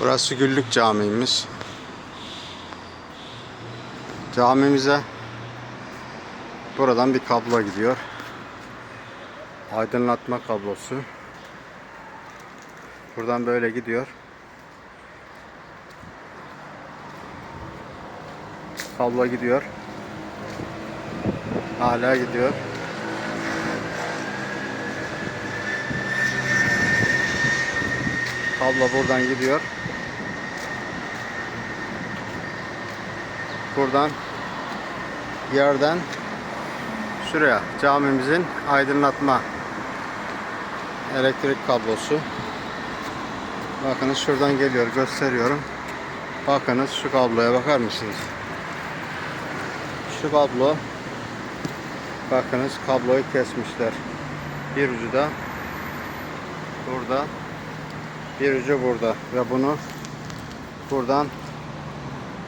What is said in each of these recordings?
Burası Güllük Camimiz. Camimize buradan bir kablo gidiyor. Aydınlatma kablosu. Buradan böyle gidiyor. Kablo gidiyor. Hala gidiyor. Kablo buradan gidiyor. Buradan yerden şuraya camimizin aydınlatma elektrik kablosu. Bakınız şuradan geliyor gösteriyorum. Bakınız şu kabloya bakar mısınız? Şu kablo bakınız kabloyu kesmişler. Bir ucu da burada bir ucu burada ve bunu buradan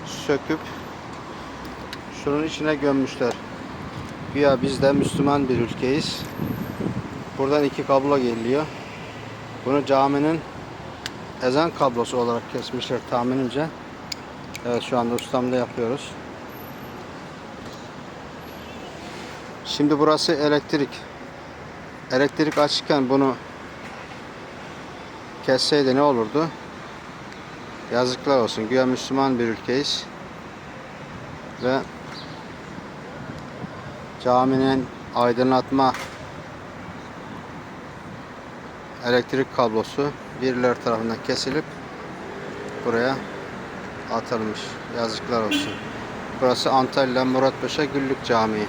söküp şunun içine gömmüşler. Güya biz de Müslüman bir ülkeyiz. Buradan iki kablo geliyor. Bunu caminin ezan kablosu olarak kesmişler tahminimce. Evet şu anda ustamda yapıyoruz. Şimdi burası elektrik. Elektrik açıkken bunu kesseydi ne olurdu? Yazıklar olsun. Güya Müslüman bir ülkeyiz. Ve caminin aydınlatma elektrik kablosu birileri tarafından kesilip buraya atılmış. Yazıklar olsun. Burası Antalya Muratpaşa Güllük Camii.